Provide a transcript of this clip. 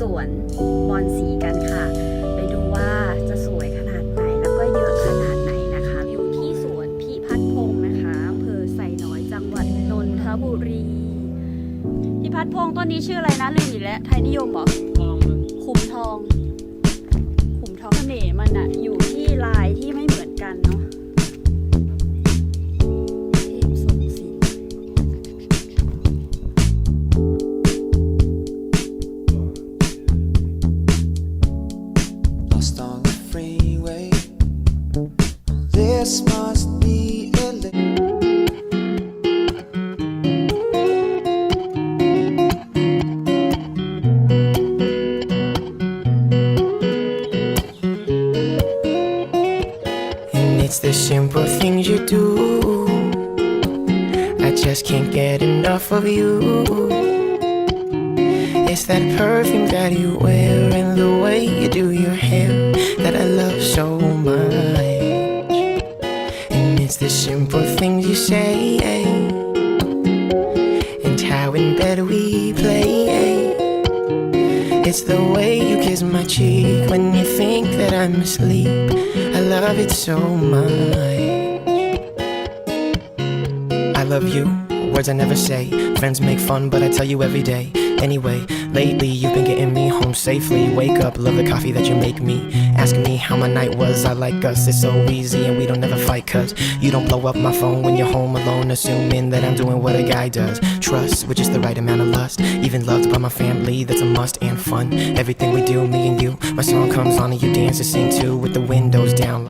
สวนบอนสีกันค่ะ ไปดูว่าจะสวยขนาดไหนแล้วก็เยอะขนาดไหนนะคะ อยู่ที่สวนพิพัฒน์พงศ์นะคะอำเภอไซน้อยจังหวัดนนทบุรีพิพัฒน์พงศ์ต้นนี้ชื่ออะไรนะลืมอีกแล้วไทยนิยมเหรอขุมทอง This must be LA. And it's the simple things you do. I just can't get enough of you. It's that perfume that you wear and the way you do your hair that I love so much. It's the simple things you say and how in bed we play. It's the way you kiss my cheek when you think that I'm asleep. I love it so much. I love you. Words I never say. Friends make fun, but I tell you every day. Anyway, lately you've been getting me home safely. Wake up, love the coffee that you make me. Ask me how my night was. I like us, it's so easy, and we don't never fight. Cause you don't blow up my phone when you're home alone, assuming that I'm doing what a guy does. Trust with just the right amount of lust. Even loved by my family, that's a must and fun. Everything we do, me and you. My song comes on and you dance and sing too with the windows down.